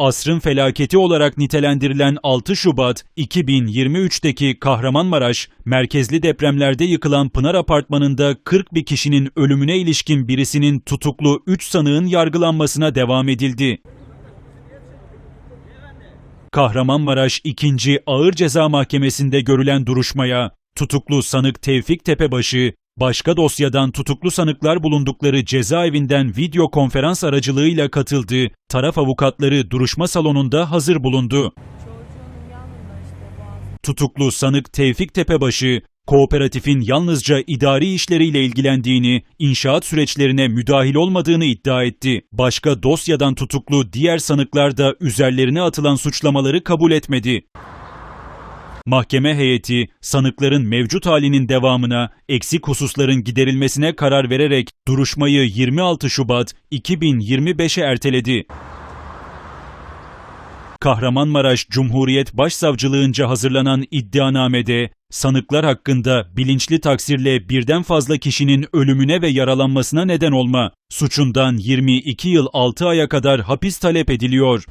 Asrın felaketi olarak nitelendirilen 6 Şubat 2023'teki Kahramanmaraş, merkezli depremlerde yıkılan Pınar Apartmanı'nda 40 bir kişinin ölümüne ilişkin birisinin tutuklu 3 sanığın yargılanmasına devam edildi. Kahramanmaraş 2. Ağır Ceza Mahkemesi'nde görülen duruşmaya tutuklu sanık Tevfik Tepebaşı, başka dosyadan tutuklu sanıklar bulundukları cezaevinden video konferans aracılığıyla katıldı. Taraf avukatları duruşma salonunda hazır bulundu. Tutuklu sanık Tevfik Tepebaşı, kooperatifin yalnızca idari işleriyle ilgilendiğini, inşaat süreçlerine müdahil olmadığını iddia etti. Başka dosyadan tutuklu diğer sanıklar da üzerlerine atılan suçlamaları kabul etmedi. Mahkeme heyeti sanıkların mevcut halinin devamına, eksik hususların giderilmesine karar vererek duruşmayı 26 Şubat 2025'e erteledi. Kahramanmaraş Cumhuriyet Başsavcılığınca hazırlanan iddianamede sanıklar hakkında bilinçli taksirle birden fazla kişinin ölümüne ve yaralanmasına neden olma suçundan 22 yıl 6 aya kadar hapis talep ediliyor.